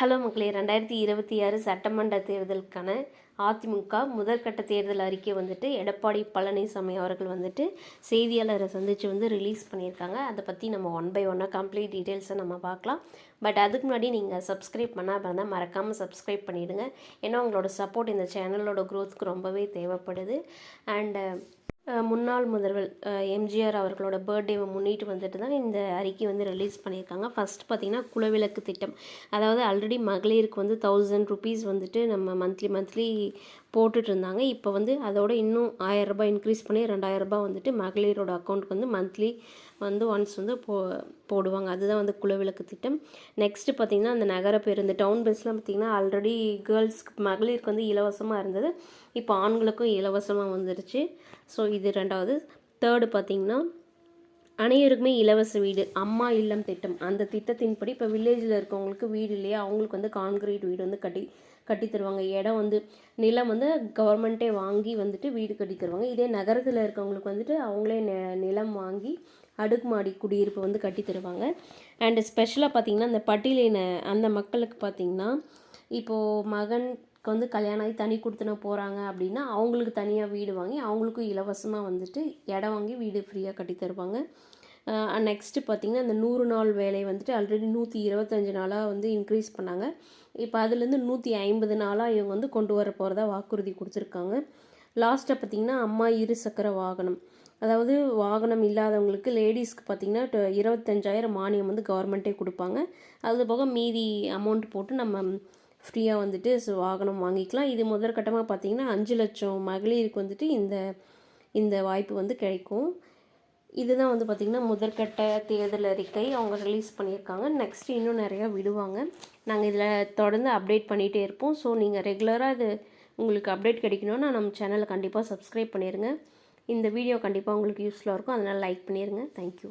Hello மக்களே ரெண்டாயிரத்தி இருபத்தி ஆறு சட்டமன்ற தேர்தலுக்கான அதிமுக முதற்கட்ட தேர்தல் அறிக்கை வந்துட்டு எடப்பாடி பழனிசாமி அவர்கள் வந்துட்டு செய்தியாளரை சந்தித்து வந்து ரிலீஸ் பண்ணியிருக்காங்க. அதை பற்றி நம்ம ஒன் பை ஒன்னாக கம்ப்ளீட் டீட்டெயில்ஸை நம்ம பார்க்கலாம். பட் அதுக்கு முன்னாடி நீங்கள் சப்ஸ்கிரைப் பண்ணால் பண்ணால் மறக்காமல் சப்ஸ்கிரைப் பண்ணிவிடுங்க ஏன்னா உங்களோட சப்போர்ட் இந்த சேனலோட க்ரோத்துக்கு ரொம்பவே தேவைப்படுது. அண்டு முன்னாள் முதல்வர் எம்ஜிஆர் அவர்களோட பர்த்டேவை முன்னிட்டு வந்துட்டு தான் இந்த அறிக்கை வந்து ரிலீஸ் பண்ணியிருக்காங்க. ஃபர்ஸ்ட் பார்த்திங்கன்னா குலவிளக்கு திட்டம். அதாவது ஆல்ரெடி மகளிருக்கு வந்து தௌசண்ட் ருபீஸ் வந்துட்டு நம்ம மந்த்லி மந்த்லி போட்டுட்டு இருந்தாங்க. இப்போ வந்து அதோட இன்னும் ஆயிரரூபா இன்க்ரீஸ் பண்ணி ரெண்டாயிரரூபா வந்துட்டு மகளிரோட அக்கௌண்ட்டுக்கு வந்து மந்த்லி வந்து ஒன்ஸ் வந்து போ போடுவாங்க. அதுதான் வந்து குலவிளக்கு திட்டம். நெக்ஸ்ட்டு பார்த்திங்கன்னா அந்த நகர பேருந்து டவுன் பஸ்லாம் பார்த்திங்கன்னா ஆல்ரெடி கேர்ள்ஸ்க்கு மகளிருக்கு வந்து இலவசமாக இருந்தது. இப்போ ஆண்களுக்கும் இலவசமாக வந்துருச்சு. ஸோ இது ரெண்டாவது. தேர்டு பார்த்திங்கன்னா அனைவருக்குமே இலவச வீடு அம்மா இல்லம் திட்டம். அந்த திட்டத்தின்படி இப்போ வில்லேஜில் இருக்கவங்களுக்கு வீடு இல்லையா அவங்களுக்கு வந்து கான்கிரீட் வீடு வந்து கட்டி கட்டி தருவாங்க. இடம் வந்து நிலம் வந்து கவர்மெண்ட்டே வாங்கி வந்துட்டு வீடு கட்டி தருவாங்க. இதே நகரத்தில் இருக்கவங்களுக்கு வந்துட்டு அவங்களே நெ- நிலம் வாங்கி அடுக்குமாடி குடியிருப்பு வந்து கட்டி தருவாங்க. அண்டு ஸ்பெஷலாக பார்த்தீங்கன்னா இந்த பட்டியலின அந்த மக்களுக்கு பார்த்தீங்கன்னா இப்போது மகனுக்கு வந்து கல்யாணம் ஆகி தனி கொடுத்துன போகிறாங்க அப்படின்னா அவங்களுக்கு தனியாக வீடு வாங்கி அவங்களுக்கும் இலவசமாக வந்துட்டு இடம் வாங்கி வீடு ஃப்ரீயாக கட்டி தருவாங்க. நெக்ஸ்ட்டு பார்த்திங்கன்னா அந்த நூறு நாள் வேலை வந்துட்டு ஆல்ரெடி நூற்றி இருபத்தஞ்சு நாளாக வந்து இன்க்ரீஸ் பண்ணாங்க. இப்போ அதுலேருந்து நூற்றி ஐம்பது நாளாக இவங்க வந்து கொண்டு வர போகிறதா வாக்குறுதி கொடுத்துருக்காங்க. லாஸ்ட்டாக பார்த்திங்கன்னா அம்மா இரு சக்கர வாகனம். அதாவது வாகனம் இல்லாதவங்களுக்கு லேடிஸ்க்கு பார்த்திங்கன்னா ட- இருபத்தஞ்சாயிரம் மானியம் வந்து கவர்மெண்ட்டே கொடுப்பாங்க. அது போக மீதி அமௌண்ட் போட்டு நம்ம ஃப்ரீயாக வந்துட்டு ஸோ வாகனம் வாங்கிக்கலாம். இது முதற்கட்டமாக பார்த்திங்கன்னா அஞ்சு லட்சம் மகளிருக்கு வந்துட்டு இந்த இந்த வாய்ப்பு வந்து கிடைக்கும். இதுதான் வந்து பார்த்திங்கன்னா முதற்கட்ட தேர்தல் அறிக்கை அவங்க ரிலீஸ் பண்ணியிருக்காங்க. நெக்ஸ்ட் இன்னும் நிறையா விடுவாங்க. நாங்கள் இதில் தொடர்ந்து அப்டேட் பண்ணிகிட்டே இருப்போம். ஸோ நீங்கள் ரெகுலராக இது உங்களுக்கு அப்டேட் கிடைக்கணும்னா நம்ம சேனலை கண்டிப்பாக சப்ஸ்கிரைப் பண்ணிடுங்க இந்த வீடியோ கண்டிப்பாக உங்களுக்கு யூஸ்ஃபுல்லாக இருக்கும். அதனால் லைக் பண்ணிடுங்க தேங்க்யூ